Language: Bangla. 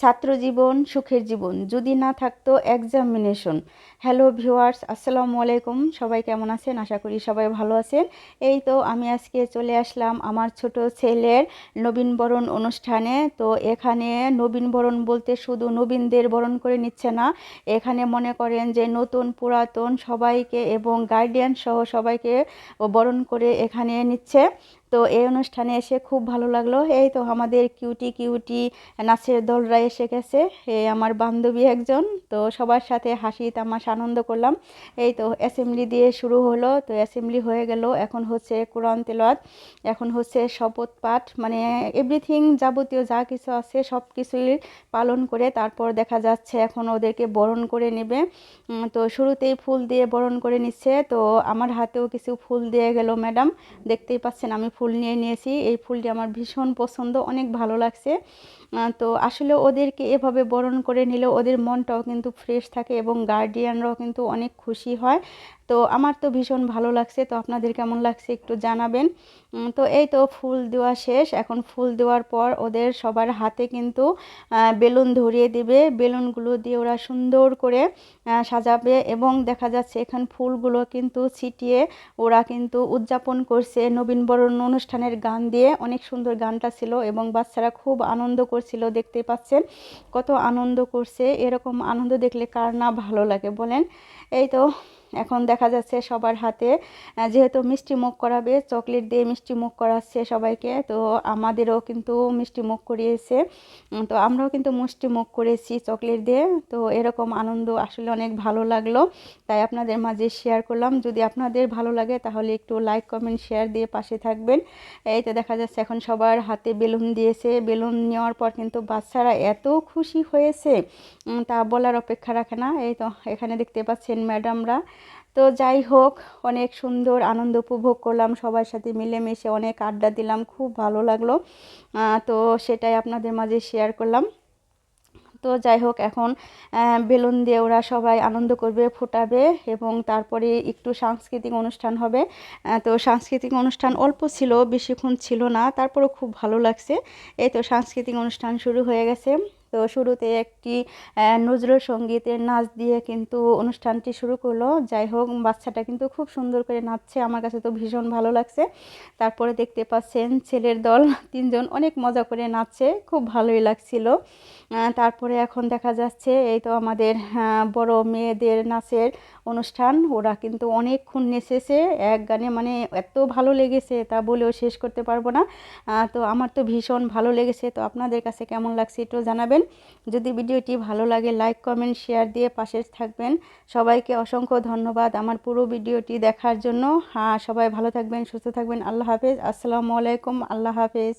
ছাত্র জীবন, সুখের জীবন। যদি না থাকতো এক্সামিনেশন হ্যালো ভিউয়ার্স আসসালামু আলাইকুম। সবাই কেমন আছেন? আশা করি সবাই ভালো আছেন। এই তো আমি আজকে চলে আসলাম আমার ছোট ছেলের নবীনবরণ অনুষ্ঠানে। তো এখানে নবীনবরণ বলতে শুধু নবীনদের বরণ করে নিচ্ছে না। এখানে মনে করেন যে নতুন, পুরাতন সবাইকে এবং গার্ডিয়ান সহ সবাইকে বরণ করে এখানে নিচ্ছে। তো এই অনুষ্ঠানে এসে খুব ভালো লাগল। এই তো আমাদের কিউটি কিউটি নাচের দলরা এসে গেছে। এই আমার বান্ধবী একজন, তো সবার সাথে হাসি তামাশা আনন্দ করলাম। এই তো অ্যাসেম্বলি দিয়ে শুরু হলো, তো অ্যাসেম্বলি হয়ে গেল। এখন হচ্ছে কোরআন তেলাওয়াত, এখন হচ্ছে শপথ পাঠ মানে এভরিথিং যাবতীয় যা কিছু আছে সব কিছুই পালন করে তারপর দেখা যাচ্ছে এখন ওদেরকে বরণ করে নেবে। তো শুরুতেই ফুল দিয়ে বরণ করে নিচ্ছে। তো আমার হাতেও কিছু ফুল দিয়ে গেল ম্যাডাম, দেখতেই পাচ্ছেন আমি ফুল নিয়ে নিয়েছি। এই ফুলটি আমার ভীষণ পছন্দ, অনেক ভালো লাগছে। তো আসলে ওদেরকে এভাবে বরণ করে নিলে ওদের মনটাও কিন্তু ফ্রেশ থাকে এবং গার্ডিয়ানরাও কিন্তু অনেক খুশি হয়। তো আমার তো ভীষণ ভালো লাগছে, তো আপনাদের কেমন লাগছে একটু জানাবেন। তো এই তো ফুল দেওয়া শেষ, এখন ফুল দেওয়ার পর ওদের সবার হাতে কিন্তু বেলুন ধরিয়ে দেবে। বেলুনগুলো দিয়ে ওরা সুন্দর করে সাজাবে এবং দেখা যাচ্ছে এখান ফুলগুলো কিন্তু ছিটিয়ে ওরা কিন্তু উদযাপন করছে। নবীনবরণ অনুষ্ঠানের গান দিয়ে অনেক সুন্দর গানটা ছিল এবং বাচ্চারা খুব আনন্দ করছিল, দেখতে পাচ্ছেন? কত আনন্দ করছে, এরকম আনন্দ দেখলে কার না ভালো লাগে বলেন? এই তো এখন দেখা যাচ্ছে সবার হাতে যেহেতু মিষ্টি মুখ করাবে, চকলেট দিয়ে মিষ্টি মুখ করাচ্ছে সবাইকে, তো আমাদেরও কিন্তু মিষ্টি মুখ করিয়েছে। তো আমরাও কিন্তু মিষ্টি মুখ করেছি চকলেট দিয়ে, তো এরকম আনন্দ আসলে অনেক ভালো লাগল। তাই আপনাদের মাঝে শেয়ার করলাম। যদি আপনাদের ভালো লাগে তাহলে একটু লাইক কমেন্ট শেয়ার দিয়ে পাশে থাকবেন। এই তো দেখা যাচ্ছে এখন সবার হাতে বেলুন দিয়েছে। বেলুন নেওয়ার পর কিন্তু বাচ্চারা এত খুশি হয়েছে। তা বলার অপেক্ষা রাখে না। এই তো এখানে দেখতে পাচ্ছেন ম্যাডামরা তো যাই হোক, অনেক সুন্দর আনন্দ উপভোগ করলাম, সবার সাথে মিলেমিশে অনেক আড্ডা দিলাম, খুব ভালো লাগল। তো সেটাই আপনাদের মাঝে শেয়ার করলাম। তো যাই হোক, এখন বেলুন দিয়ে ওরা সবাই আনন্দ করবে, ফোটাবে এবং তারপরে একটু সাংস্কৃতিক অনুষ্ঠান হবে। তো সাংস্কৃতিক অনুষ্ঠান অল্প ছিল, বেশিক্ষণ ছিল না, তারপরেও খুব ভালো লাগছে। এই তো সাংস্কৃতিক অনুষ্ঠান শুরু হয়ে গেছে। তো শুরুতে একটি নজরুল সঙ্গীতের নাচ দিয়ে কিন্তু অনুষ্ঠানটি শুরু করল। যাই হোক, বাচ্চাটা কিন্তু খুব সুন্দর করে নাচছে। আমার কাছে তো ভীষণ ভালো লাগছে। তারপরে দেখতে পাচ্ছেন ছেলের দল। তিনজন অনেক মজা করে নাচছে। খুব ভালোই লাগছিল। তারপরে এখন দেখা যাচ্ছে, এই তো আমাদের বড় মেয়েদের নাচের অনুষ্ঠান, ওরা কিন্তু অনেকক্ষণ নেচেছে, এক গানে মানে এত ভালো লেগেছে, তা বলেও শেষ করতে পারব না। তো আমার তো ভীষণ ভালো লেগেছে, তো আপনাদের কাছে কেমন লাগছে একটু জানাবেন। যদি ভিডিওটি ভালো লাগে লাইক কমেন্ট শেয়ার দিয়ে পাশে থাকবেন। সবাইকে অসংখ্য ধন্যবাদ আমার পুরো ভিডিওটি দেখার জন্য। হ্যাঁ সবাই ভালো থাকবেন, সুস্থ থাকবেন। আল্লাহ হাফেজ। আসসালামু আলাইকুম। আল্লাহ হাফেজ।